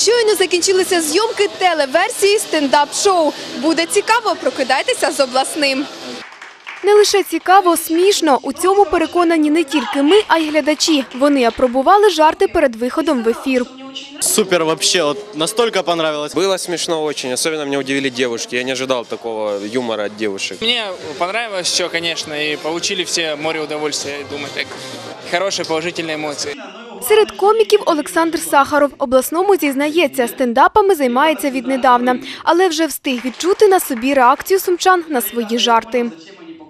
Щойно закінчилися зйомки телеверсії стендап-шоу. Буде цікаво, прокидайтеся з обласним. Не лише цікаво, смішно. У цьому переконані не тільки ми, а й глядачі. Вони апробували жарти перед виходом в ефір. Супер вообще, вот настолько понравилось. Было смешно очень, особенно меня удивили девушки. Я не ожидал такого юмора от девушек. Мне понравилось все, конечно, и получили все море удовольствия, я думаю, так хорошие положительные эмоции. Серед коміків Олександр Сахаров обласному зізнається, стендапами займається віднедавна, але вже встиг відчути на собі реакцію сумчан на свої жарти.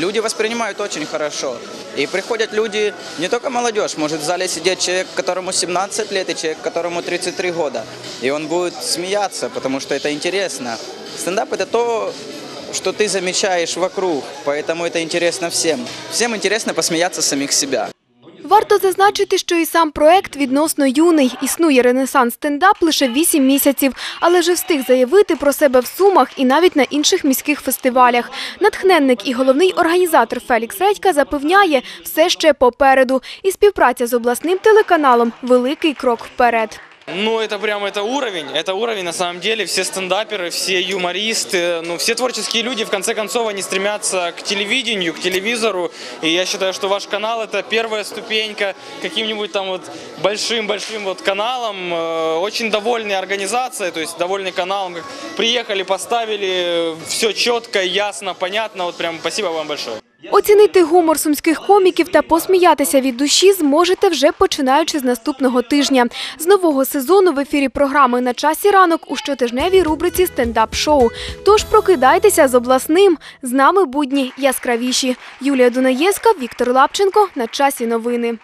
Люди воспринимают очень хорошо. И приходят люди, не только молодежь, может в зале сидеть человек, которому 17 лет, и человек, которому 33 года. И он будет смеяться, потому что это интересно. Стендап – это то, что ты замечаешь вокруг, поэтому это интересно всем. Всем интересно посмеяться с самих себя. Варто зазначити, що і сам проект відносно юний. Існує ренесанс стендап лише 8 місяців, але вже встиг заявити про себе в Сумах і навіть на інших міських фестивалях. Натхненник і головний організатор Фелікс Редька запевняє, все ще попереду. І співпраця з обласним телеканалом – великий крок вперед. Ну, это прям, это уровень, это уровень на самом деле. Все стендаперы, все юмористы, ну, все творческие люди, в конце концов, они стремятся к телевидению, к телевизору. И я считаю, что ваш канал – это первая ступенька каким-нибудь там вот большим-большим вот каналам. Э, Очень довольны организацией, то есть довольны каналом. Приехали, поставили, все четко, ясно, понятно. Вот прям спасибо вам большое. Оцінити гумор сумських коміків та посміятися від душі зможете вже починаючи з наступного тижня. З нового сезону в ефірі програми «На часі ранок» у щотижневій рубриці «Стендап-шоу». Тож прокидайтеся з обласним. З нами будні яскравіші. Юлія Дунаєвська, Віктор Лапченко. На часі новини.